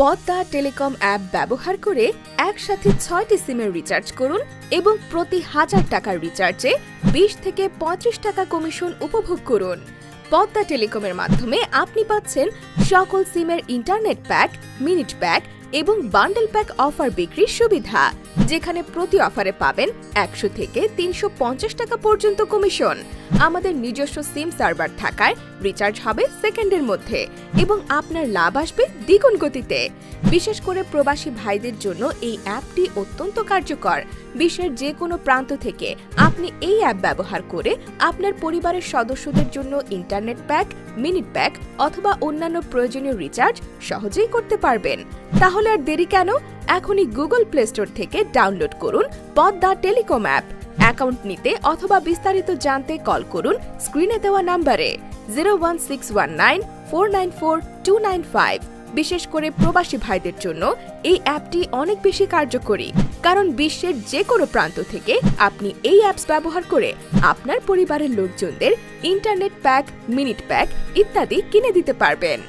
Padma telecom app ব্যবহার করে একসাথে ছয়টি সিমের রিচার্জ করুন এবং প্রতি হাজার টাকার রিচার্জে বিশ থেকে পঁয়ত্রিশ টাকা কমিশন উপভোগ করুন। পদ্মা টেলিকমের মাধ্যমে আপনি পাচ্ছেন সকল সিমের ইন্টারনেট প্যাক, মিনিট প্যাক এবং বান্ডেল প্যাক অফার বিক্রির সুবিধা, যেখানে প্রতি অফারে পাবেন একশো থেকে তিনশো পঞ্চাশ টাকা পর্যন্ত কমিশন। আমাদের নিজস্ব সিম সার্ভার থাকায় রিচার্জ হবে সেকেন্ডের মধ্যে এবং আপনার লাভ আসবে দ্বিগুণ গতিতে। বিশেষ করে প্রবাসী ভাইদের জন্য এই অ্যাপটি অত্যন্ত কার্যকর। বিশ্বের যে কোনো প্রান্ত থেকে আপনি এই অ্যাপ ব্যবহার করে আপনার পরিবারের সদস্যদের জন্য ইন্টারনেট প্যাক, মিনিট প্যাক অথবা অন্যান্য প্রয়োজনীয় রিচার্জ সহজেই করতে পারবেন। তাহলে আর দেরি কেন? এখনই গুগল প্লে স্টোর থেকে ডাউনলোড করুন পদ্মা টেলিকম অ্যাপ অ্যাকাউন্ট নিতে অথবা বিস্তারিত জানতে কল করুন স্ক্রিনে দেওয়া নাম্বারে zero one six one nine four nine four two nine five বিশেষ করে প্রবাসী ভাইদের জন্য এই অ্যাপটি অনেক বেশি কার্যকরী, কারণ বিশ্বের যে কোনো প্রান্ত থেকে আপনি এই অ্যাপস ব্যবহার করে আপনার পরিবারের লোকজনদের ইন্টারনেট প্যাক মিনিট প্যাক ইত্যাদি কিনে দিতে পারবেন।